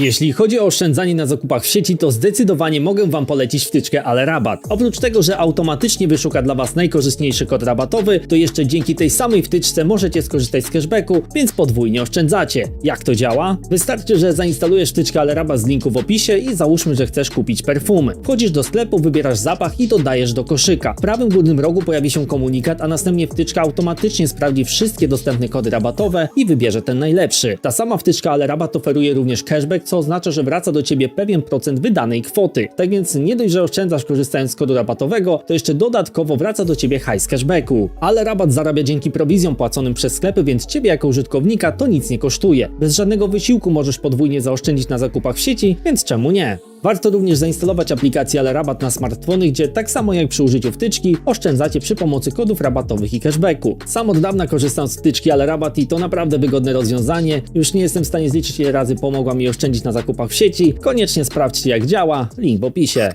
Jeśli chodzi o oszczędzanie na zakupach w sieci, to zdecydowanie mogę Wam polecić wtyczkę Ale Rabat. Oprócz tego, że automatycznie wyszuka dla Was najkorzystniejszy kod rabatowy, to jeszcze dzięki tej samej wtyczce możecie skorzystać z cashbacku, więc podwójnie oszczędzacie. Jak to działa? Wystarczy, że zainstalujesz wtyczkę Ale Rabat z linku w opisie i załóżmy, że chcesz kupić perfumy. Wchodzisz do sklepu, wybierasz zapach i dodajesz do koszyka. W prawym górnym rogu pojawi się komunikat, a następnie wtyczka automatycznie sprawdzi wszystkie dostępne kody rabatowe i wybierze ten najlepszy. Ta sama wtyczka Ale Rabat oferuje również cashback, co oznacza, że wraca do Ciebie pewien procent wydanej kwoty. Tak więc nie dość, że oszczędzasz korzystając z kodu rabatowego, to jeszcze dodatkowo wraca do Ciebie hajs cashbacku. Ale rabat zarabia dzięki prowizjom płaconym przez sklepy, więc Ciebie jako użytkownika to nic nie kosztuje. Bez żadnego wysiłku możesz podwójnie zaoszczędzić na zakupach w sieci, więc czemu nie? Warto również zainstalować aplikację Ale Rabat na smartfony, gdzie tak samo jak przy użyciu wtyczki, oszczędzacie przy pomocy kodów rabatowych i cashbacku. Sam od dawna korzystam z wtyczki Ale Rabat i to naprawdę wygodne rozwiązanie. Już nie jestem w stanie zliczyć ile razy pomogła mi oszczędzić na zakupach w sieci. Koniecznie sprawdźcie jak działa, link w opisie.